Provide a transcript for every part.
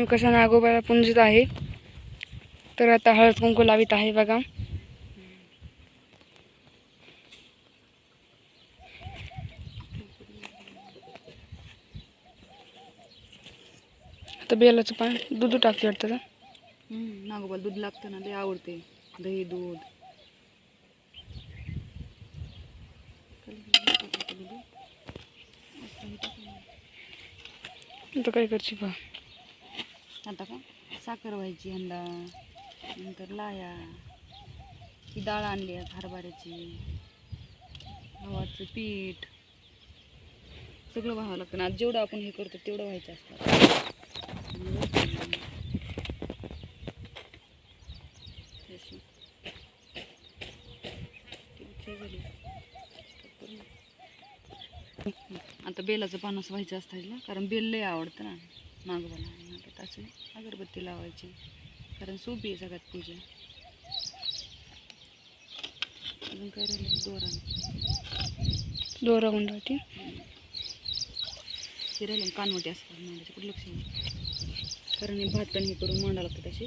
मी कसा नागोबाला पुंजत आहे? तर आता हळद कुंकू लावित आहे बघा. आता बेलाचं पान दूध टाकते वाटतं नागोबाला दूध लागतं ना लय आवडते. दही दूध. आता काय करची पहा आता का साखर व्हायची ह्यांना नंतर लाया ही डाळ आणली आहे हरभऱ्याची गव्हाचं पीठ सगळं व्हावं लागतं. आज जेवढं आपण हे करतो तेवढं व्हायचं असतं. आता बेलाचं पानस व्हायचं असतं कारण बेल लय आवडतं ना. आणि आता त्याची अगरबत्ती लावायची. कारण सोपी आहे सगळ्यात पूजा. अजून काय राहिलं दोरा. दोरा गुंडाटी हे राहिलं कानवटी असतात मांडायचे. कुठं लक्ष नाही. कारण हे भात पण हे करून मांडा लागतं तसे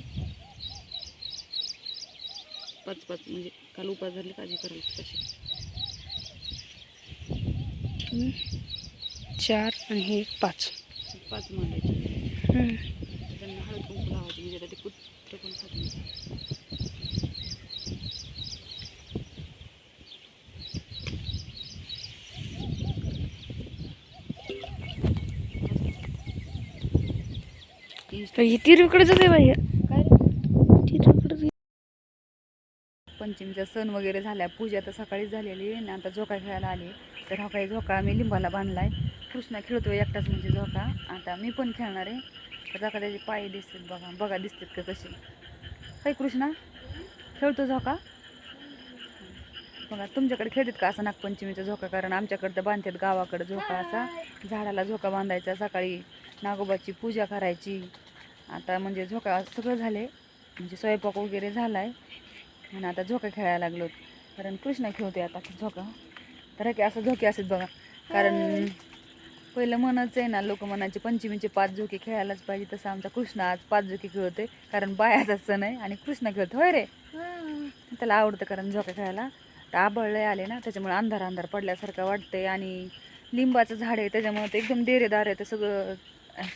पाच पाच म्हणजे काल उपास झाले काळजी करायला लागतं तसे. चार आणि हे पाच. पाच मांडायचे. त्यांना हळद कुंकू लावायची म्हणजे आता ते कुत्र पण खाते तिरकडे जाते बाई. काय पंचमीचा सण वगैरे झाला पूजा तर सकाळीच झालेली आणि आता झोका खेळायला आली तर हा काही झोका आम्ही लिंबाला बांधलाय. कृष्णा खेळतो एकटाच म्हणजे झोका आता मी पण खेळणार आहे. तर त्याचे पाय दिसतात बघा. बघा दिसतात का कसे काय कृष्णा? खेळतो झोका बघा तुमच्याकडे खेळतात का असा नागपंचमीचा झोका? कारण आमच्याकडे तर बांधतात गावाकडे झोका असा. झाडाला झोका बांधायचा सकाळी नागोबाची पूजा करायची. आता म्हणजे झोका सगळं झाले म्हणजे स्वयंपाक वगैरे झाला आहे आणि आता झोका खेळायला लागलो कारण कृष्णा खेळते आता झोका. तर की असं झोके असेल बघा. कारण पहिलं म्हणच आहे ना लोक म्हणायचे पंचमीचे पाच झोके खेळायलाच पाहिजे तसं आमचा कृष्ण आज पाच झोके खेळतोय कारण बायाचा सण आहे आणि कृष्ण खेळतो होय रे? त्याला आवडतं कारण झोका खेळायला. तर आबळले आले ना त्याच्यामुळे अंधार अंधार पडल्यासारखं वाटतंय आणि लिंबाचं झाड आहे त्याच्यामुळे ते एकदम डेरेदार आहे ते सगळं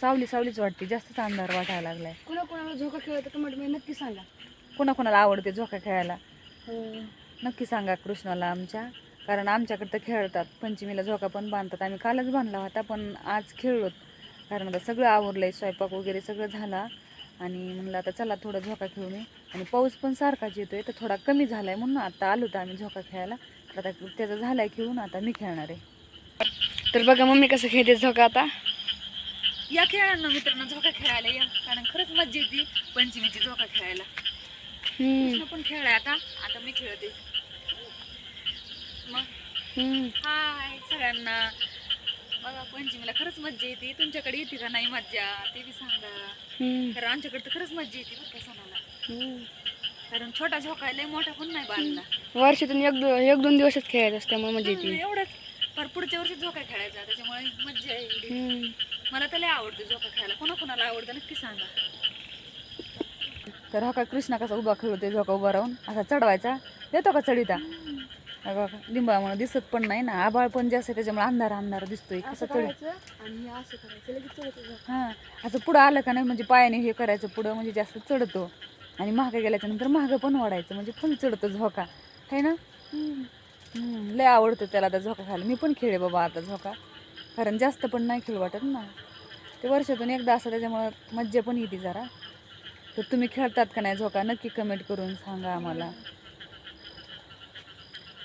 सावली सावलीच वाटते जास्तच अंधार वाटायला लागलाय. कुणा कोणाला झोका खेळत मी नक्की सांगा. कोणाकोणाला आवडते झोका खेळायला? नक्की सांगा कृष्णाला आमच्या. कारण आमच्याकडे तर खेळतात. पंचमीला झोका पण बांधतात. आम्ही कालच बांधला होता पण आज खेळलोत. कारण आता सगळं आवरलंय स्वयंपाक वगैरे सगळं झाला. आणि म्हणलं आता चला थोडा झोका खेळून ये आणि पाऊस पण सारखाच येतोय तर थोडा कमी झालाय म्हणून आता आलो तर आम्ही झोका खेळायला. तर आता त्याचा झालाय खेळून आता मी खेळणार आहे. तर बघा मम्मी कसं खेळते झोका आता. या खेळांना मित्रांनो झोका खेळायला या. कारण खरंच मज्जा येते पंचमीची झोका खेळायला. पण खेळलाय आता. आता मी खेळते. मग? हम्म. हाय सगळ्यांना. बघा पंचमीला खरंच मज्जा येते. तुमच्याकडे येते का नाही मज्जा? ते बी सांगा. हम्म, कारण आमच्याकडे तर खरंच मज्जा येते बरं का सणाला. हम्म. कारण छोटा झोका लय मोठा पण नाही बांधला. वर्षातून एक दो एक दोन दिवसच खेळायचं असतं त्यामुळे मजा येते. एवढंच. पर पुढच्या वर्षी झोका खेळायचा त्याच्यामुळे मज्जा आहे. मला तर लय आवडते झोका खेळायला. कोणा कोणाला आवडतं नक्की सांगा. तर हा काय कृष्णा कसा उभा खेळतोय झोका उभा राहून? असा चढवायचा? येतो का चढिता? लिंबामुळे दिसत पण नाही ना. आभाळ पण जास्त आहे त्याच्यामुळे अंधार अंधार दिसतोय. कसा चढ आणि असं करायचं लगेच. हां असं पुढं आलं का नाही म्हणजे पायाने हे करायचं पुढं म्हणजे जास्त चढतो. आणि महाग गेल्याच्यानंतर महाग पण वाढायचं म्हणजे फुल चढतो झोका. है ना? लय आवडतं त्याला आता झोका खायला. मी पण खेळे बाबा आता झोका. कारण जास्त पण नाही खेळ वाटत ना. ते वर्षातून एकदा असं त्याच्यामुळं मज्जा पण येते जरा. तर तुम्ही खेळतात का नाही झोका? नक्की कमेंट करून सांगा आम्हाला.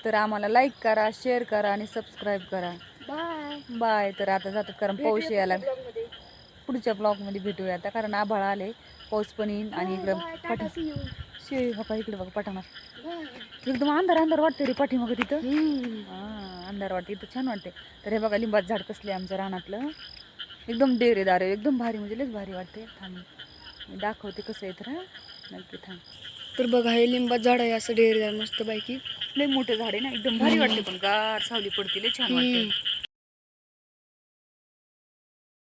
तर आम्हाला लाईक करा शेअर करा आणि सबस्क्राईब करा. बाय बाय तर आता जातात कारण पाऊस यायला. पुढच्या ब्लॉगमध्ये भेटूया आता कारण आभाळ आले. पाऊस पण येईन आणि इकडं पाठी टाटा, see you. शे बघा इकडे बघा Bye. एकदम अंधार अंधार वाटते रे पाठीमागं तिथं. हम्म. हा अंधार वाटते इथं छान वाटते तर हे बघा लिंबाचं झाड कसले आमच्या रानातलं. एकदम डेरेदार आहे एकदम भारी म्हणजे लयच भारी वाटते थांब मी दाखवते कसं आहे तर नक्की थांब. तर बघा हे लिंबात झाड आहे असं डेअरदार मस्त बायकी लय मोठे झाड आहे ना एकदम भारी वाटते पण गार सावली पडते लय छान वाटते